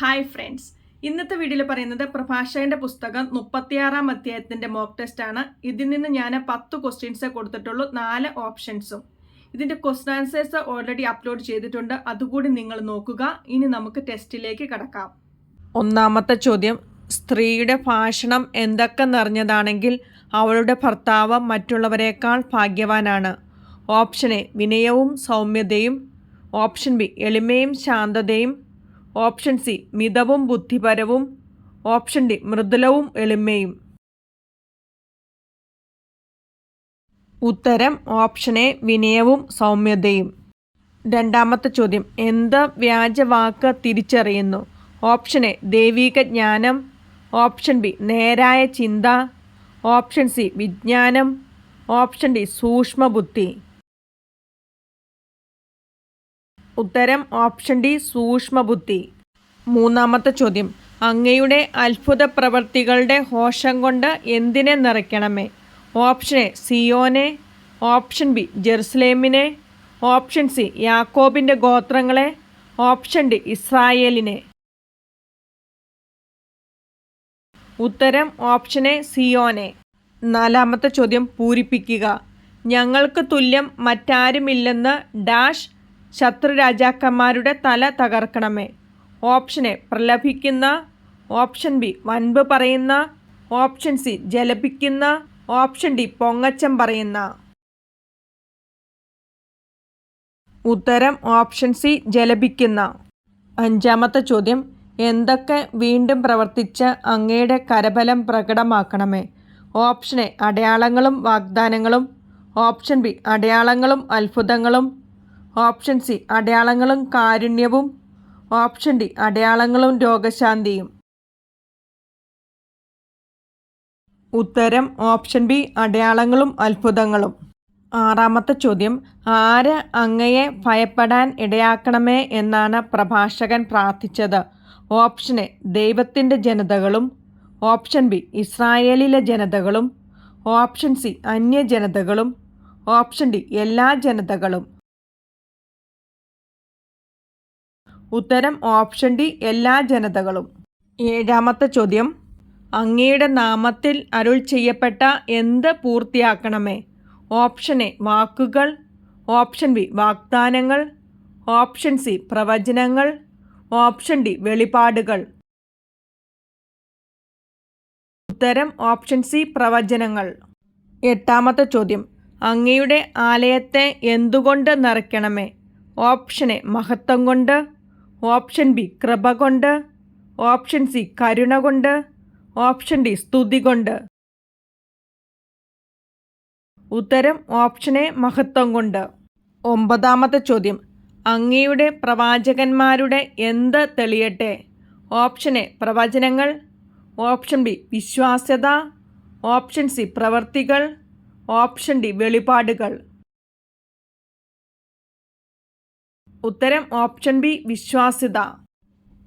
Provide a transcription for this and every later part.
Hi friends ഇന്നത്തെ വീഡിയോയിൽ പറയുന്നത് പ്രഭാഷകന്റെ പുസ്തകം മുപ്പത്തിയാറാം അധ്യായത്തിന്റെ മോക്ക് ടെസ്റ്റ് ആണ്. ഇതിൽ നിന്ന് ഞാൻ പത്ത് ക്വസ്റ്റ്യൻസ് കൊടുത്തിട്ടുള്ളൂ. നാല് ഓപ്ഷൻസും ഇതിന്റെ ക്വസ്റ്റൻ ആൻസേഴ്സ് ഓൾറെഡി അപ്ലോഡ് ചെയ്തിട്ടുണ്ട്. അതുകൂടി നിങ്ങൾ നോക്കുക. ഇനി നമുക്ക് ടെസ്റ്റിലേക്ക് കടക്കാം. ഒന്നാമത്തെ ചോദ്യം സ്ത്രീയുടെ ഭാഷണം എന്തൊക്കെ നിറഞ്ഞതാണെങ്കിൽ അവളുടെ ഭർത്താവ് മറ്റുള്ളവരെക്കാൾ ഭാഗ്യവാനാണ്. ഓപ്ഷൻ എ വിനയവും സൗമ്യതയും. ഓപ്ഷൻ ബി എളിമയും ശാന്തതയും. ഓപ്ഷൻ സി മിതവും ബുദ്ധിപരവും. ഓപ്ഷൻ ഡി മൃദുലവും എളിമയും. ഉത്തരം ഓപ്ഷൻ എ വിനയവും സൗമ്യതയും. രണ്ടാമത്തെ ചോദ്യം എന്ത് വ്യാജവാക്ക് തിരിച്ചറിയുന്നു? ഓപ്ഷൻ എ ദൈവിക ജ്ഞാനം. ഓപ്ഷൻ ബി നേരായ ചിന്ത. ഓപ്ഷൻ സി വിജ്ഞാനം. ഓപ്ഷൻ ഡി സൂക്ഷ്മബുദ്ധി. ഉത്തരം ഓപ്ഷൻ ഡി സൂക്ഷ്മബുദ്ധി. മൂന്നാമത്തെ ചോദ്യം. അങ്ങയുടെ അത്ഭുത പ്രവർത്തികളുടെ ഹോഷം കൊണ്ട് എന്തിനെ നിറയ്ക്കണമേ? ഓപ്ഷൻ എ സിയോനെ. ഓപ്ഷൻ ബി ജെറുസലേമിനെ. ഓപ്ഷൻ സി യാക്കോബിന്റെ ഗോത്രങ്ങളെ. ഓപ്ഷൻ ഡി ഇസ്രായേലിനെ. ഉത്തരം ഓപ്ഷൻ എ സിയോനെ. നാലാമത്തെ ചോദ്യം പൂരിപ്പിക്കുക. ഞങ്ങൾക്ക് തുല്യം മറ്റാരുമില്ലെന്ന് ഡാഷ് ശത്രു രാജാക്കന്മാരുടെ തല തകർക്കണമേ. ഓപ്ഷൻ എ പ്രലഭിക്കുന്ന. ഓപ്ഷൻ ബി വൻപ് പറയുന്ന. ഓപ്ഷൻ സി ജലപിക്കുന്ന. ഓപ്ഷൻ ഡി പൊങ്ങച്ചം പറയുന്ന. ഉത്തരം ഓപ്ഷൻ സി ജലപിക്കുന്ന. അഞ്ചാമത്തെ ചോദ്യം എന്തൊക്കെ വീണ്ടും പ്രവർത്തിച്ച് അങ്ങയുടെ കരബലം പ്രകടമാക്കണമേ? ഓപ്ഷൻ എ അടയാളങ്ങളും വാഗ്ദാനങ്ങളും. ഓപ്ഷൻ ബി അടയാളങ്ങളും അത്ഭുതങ്ങളും. ഓപ്ഷൻ സി അടയാളങ്ങളും കാരുണ്യവും. ഓപ്ഷൻ ഡി അടയാളങ്ങളും രോഗശാന്തിയും. ഉത്തരം ഓപ്ഷൻ ബി അടയാളങ്ങളും അത്ഭുതങ്ങളും. ആറാമത്തെ ചോദ്യം ആര് അങ്ങയെ ഭയപ്പെടാൻ ഇടയാക്കണമേ എന്നാണ് പ്രഭാഷകൻ പ്രാർത്ഥിച്ചത്? ഓപ്ഷൻ എ ദൈവത്തിന്റെ ജനതകളും. ഓപ്ഷൻ ബി ഇസ്രായേലിലെ ജനതകളും. ഓപ്ഷൻ സി അന്യജനതകളും. ഓപ്ഷൻ ഡി എല്ലാ ജനതകളും. ഉത്തരം ഓപ്ഷൻ ഡി എല്ലാ ജനതകളും. ഏഴാമത്തെ ചോദ്യം. അങ്ങയുടെ നാമത്തിൽ അരുൾ ചെയ്യപ്പെട്ട എന്ത് പൂർത്തിയാക്കണമേ? ഓപ്ഷൻ എ വാക്കുകൾ. ഓപ്ഷൻ ബി വാഗ്ദാനങ്ങൾ. ഓപ്ഷൻ സി പ്രവചനങ്ങൾ. ഓപ്ഷൻ ഡി വെളിപാടുകൾ. ഉത്തരം ഓപ്ഷൻ സി പ്രവചനങ്ങൾ. എട്ടാമത്തെ ചോദ്യം. അങ്ങയുടെ ആലയത്തെ എന്തുകൊണ്ട് നിറയ്ക്കണമേ? ഓപ്ഷൻ എ മഹത്വം കൊണ്ട്. ഓപ്ഷൻ ബി കൃപ കൊണ്ട് ഓപ്ഷൻ സി കരുണ കൊണ്ട് ഓപ്ഷൻ ഡി സ്തുതി കൊണ്ട് ഉത്തരം ഓപ്ഷൻ എ മഹത്വം കൊണ്ട്. ഒമ്പതാമത്തെ ചോദ്യം. അങ്ങയുടെ പ്രവാചകന്മാരുടെ എന്ത് തെളിയട്ടെ? ഓപ്ഷൻ എ പ്രവചനങ്ങൾ ഓപ്ഷൻ ബി വിശ്വാസ്യത ഓപ്ഷൻ സി പ്രവർത്തികൾ ഓപ്ഷൻ ഡി വെളിപാടുകൾ. ഉത്തരം ഓപ്ഷൻ ബി വിശ്വാസ്യത.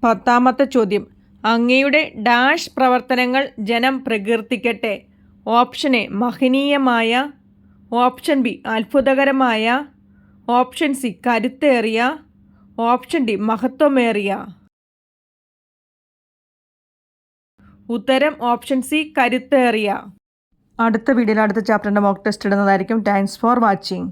പത്താമത്തെ ചോദ്യം. അങ്ങയുടെ ഡാഷ് പ്രവർത്തനങ്ങൾ ജനം പ്രകീർത്തിക്കട്ടെ. ഓപ്ഷൻ എ മഹനീയമായ. ഓപ്ഷൻ ബി അത്ഭുതകരമായ. ഓപ്ഷൻ സി കരുത്തേറിയ. ഓപ്ഷൻ ഡി മഹത്വമേറിയ. ഉത്തരം ഓപ്ഷൻ സി കരുത്തേറിയ. അടുത്ത വീഡിയോയിൽ അടുത്ത ചാപ്റ്ററിന്റെ മോക്ക് ടെസ്റ്റ് ഇടുന്നതായിരിക്കും. Thanks for watching